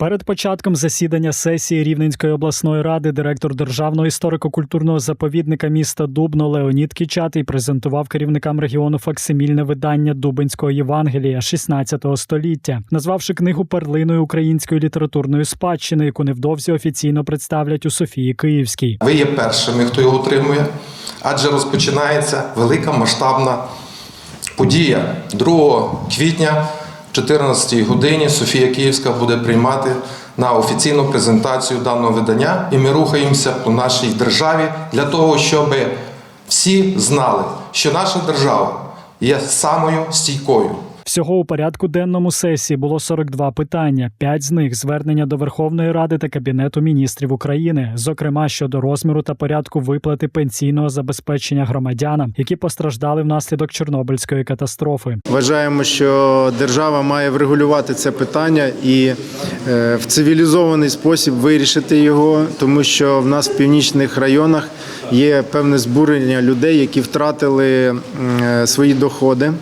Перед початком засідання сесії Рівненської обласної ради директор Державного історико-культурного заповідника міста Дубно Леонід Кічатий презентував керівникам регіону факсимільне видання Дубинського Євангелія 16 століття, назвавши книгу перлиною української літературної спадщини, яку невдовзі офіційно представлять у Софії Київській. Ви є першими, хто його отримує, адже розпочинається велика масштабна подія 2 квітня. В 14 годині Софія Київська буде приймати на офіційну презентацію даного видання, і ми рухаємося по нашій державі для того, щоб всі знали, що наша держава є самою стійкою. Всього у порядку денному сесії було 42 питання. П'ять з них звернення до Верховної Ради та Кабінету міністрів України, зокрема щодо розміру та порядку виплати пенсійного забезпечення громадянам, які постраждали внаслідок Чорнобильської катастрофи. Вважаємо, що держава має врегулювати це питання і е, в цивілізований спосіб вирішити його, тому що в нас в північних районах є певне збурення людей, які втратили е, свої доходи.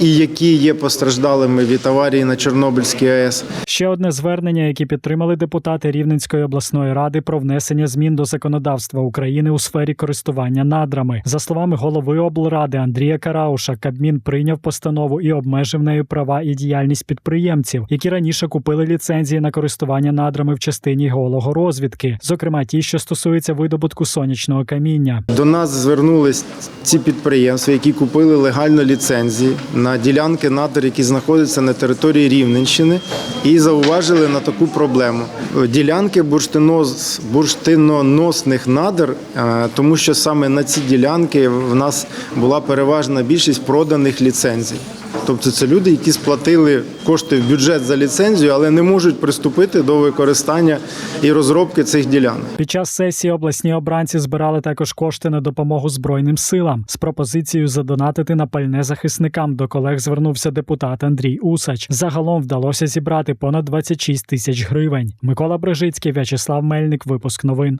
І які є постраждалими від аварії на Чорнобильській АЕС. Ще одне звернення, яке підтримали депутати Рівненської обласної ради про внесення змін до законодавства України у сфері користування надрами. За словами голови облради Андрія Карауша, Кабмін прийняв постанову і обмежив нею права і діяльність підприємців, які раніше купили ліцензії на користування надрами в частині геологорозвідки, зокрема ті, що стосуються видобутку сонячного каміння. До нас звернулись ці підприємства, які купили легально ліцензії на ділянки надр, які знаходяться на території Рівненщини, і зауважили на таку проблему. Ділянки бурштинос, бурштиноносних надр, е, тому що саме на ці ділянки в нас була переважна більшість проданих ліцензій. Тобто це люди, які сплатили кошти в бюджет за ліцензію, але не можуть приступити до використання і розробки цих ділянок. Під час сесії обласні обранці збирали також кошти на допомогу збройним силам з пропозицією задонатити на пальне захисникам. До колег звернувся депутат Андрій Усач. Загалом вдалося зібрати понад 26 тисяч гривень. Микола Брижицький, В'ячеслав Мельник. Випуск новин.